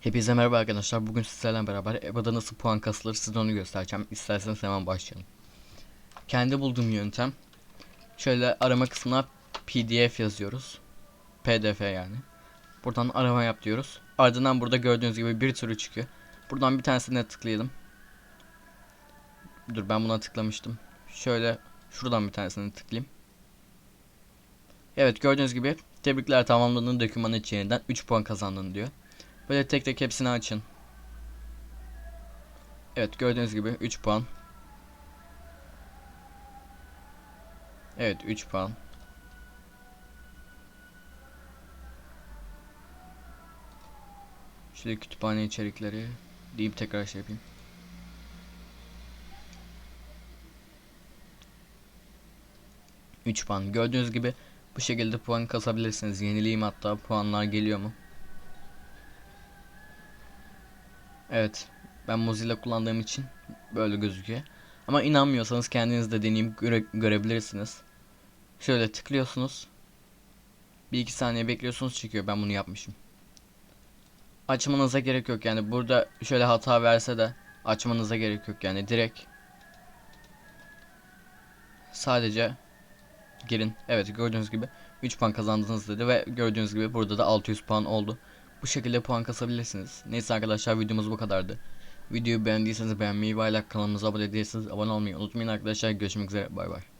Hepinize merhaba arkadaşlar. Bugün sizlerle beraber EBA'da nasıl puan kasılır size onu göstereceğim. İsterseniz hemen başlayalım. Kendi bulduğum yöntem. Şöyle arama kısmına PDF yazıyoruz. PDF yani. Buradan arama yap diyoruz. Ardından burada gördüğünüz gibi bir sürü çıkıyor. Buradan bir tanesine tıklayalım. Dur ben buna tıklamıştım. Şöyle şuradan bir tanesine tıklayayım. Evet gördüğünüz gibi tebrikler tamamladığın dokümanı içerisinden 3 puan kazandın diyor. Böyle tek tek hepsini açın. Evet gördüğünüz gibi 3 puan. Evet 3 puan. Şöyle kütüphane içerikleri deyip tekrar şey yapayım. Üç puan. Gördüğünüz gibi bu şekilde puan kasabilirsiniz. Yenileyim hatta puanlar geliyor mu? Evet. Ben Mozilla kullandığım için böyle gözüküyor. Ama inanmıyorsanız kendiniz de deneyip göre- görebilirsiniz. Şöyle tıklıyorsunuz. Bir iki saniye bekliyorsunuz çıkıyor. Ben bunu yapmışım. Açmanıza gerek yok yani. Burada şöyle hata verse de açmanıza gerek yok yani. Direkt sadece girin. Evet gördüğünüz gibi 3 puan kazandınız dedi ve gördüğünüz gibi burada da 600 puan oldu. Bu şekilde puan kasabilirsiniz. Neyse arkadaşlar videomuz bu kadardı. Videoyu beğendiyseniz beğenmeyi ve hala kanalımıza abone değilseniz abone olmayı unutmayın arkadaşlar. Görüşmek üzere bay bay.